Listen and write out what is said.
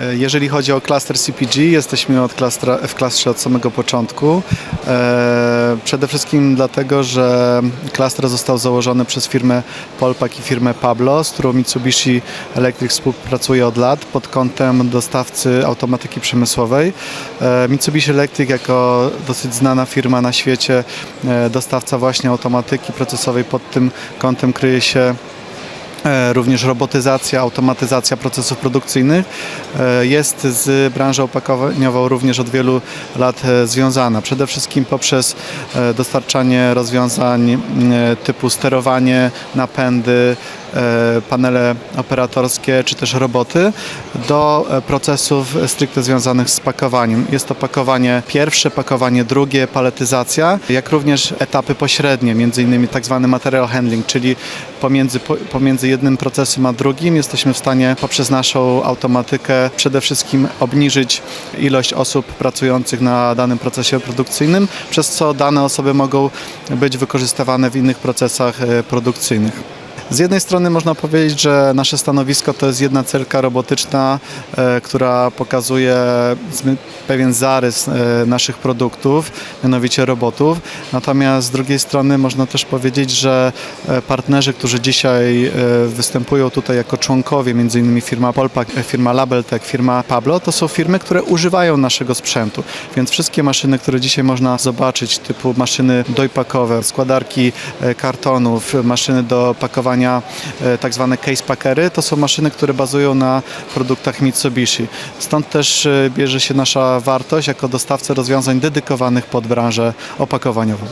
E, Jeżeli chodzi o klaster CPG, jesteśmy od klastra, w klastrze od samego początku. E, Przede wszystkim dlatego, że klaster został założony przez firmę Polpak i firmę Pablo, z którą Mitsubishi Electric współpracuje od lat pod kątem dostawcy automatyki przemysłowej. E, Mitsubishi Electric jako dosyć znana firma na świecie, dostawca właśnie automatyki procesowej pod tym kątem kryje się również robotyzacja, automatyzacja procesów produkcyjnych e, jest z branżą opakowaniową również od wielu lat e, związana. Przede wszystkim poprzez e, dostarczanie rozwiązań typu sterowanie, napędy, e, panele operatorskie czy też roboty do e, procesów stricte związanych z pakowaniem. Jest to pakowanie pierwsze, pakowanie drugie, paletyzacja, jak również etapy pośrednie, między innymi tak zwany material handling, czyli pomiędzy, po- pomiędzy jednym procesem a drugim jesteśmy w stanie poprzez naszą automatykę przede wszystkim obniżyć ilość osób pracujących na danym procesie produkcyjnym, przez co dane osoby mogą być wykorzystywane w innych procesach e, produkcyjnych. Z jednej strony można powiedzieć, że nasze stanowisko to jest jedna celka robotyczna, e, która pokazuje pewien zarys e, naszych produktów, mianowicie robotów. Natomiast z drugiej strony można też powiedzieć, że e, partnerzy, którzy dzisiaj występują tutaj jako członkowie, innymi firma Polpak, firma Labeltech, firma Pablo, to są firmy, które używają naszego sprzętu. Więc wszystkie maszyny, które dzisiaj można zobaczyć, typu maszyny dojpakowe, składarki kartonów, maszyny do pakowania e, tak zwane case packery, to są maszyny, które bazują na produktach Mitsubishi. Stąd też e, bierze się nasza wartość jako dostawcy rozwiązań dedykowanych pod branżę opakowaniową.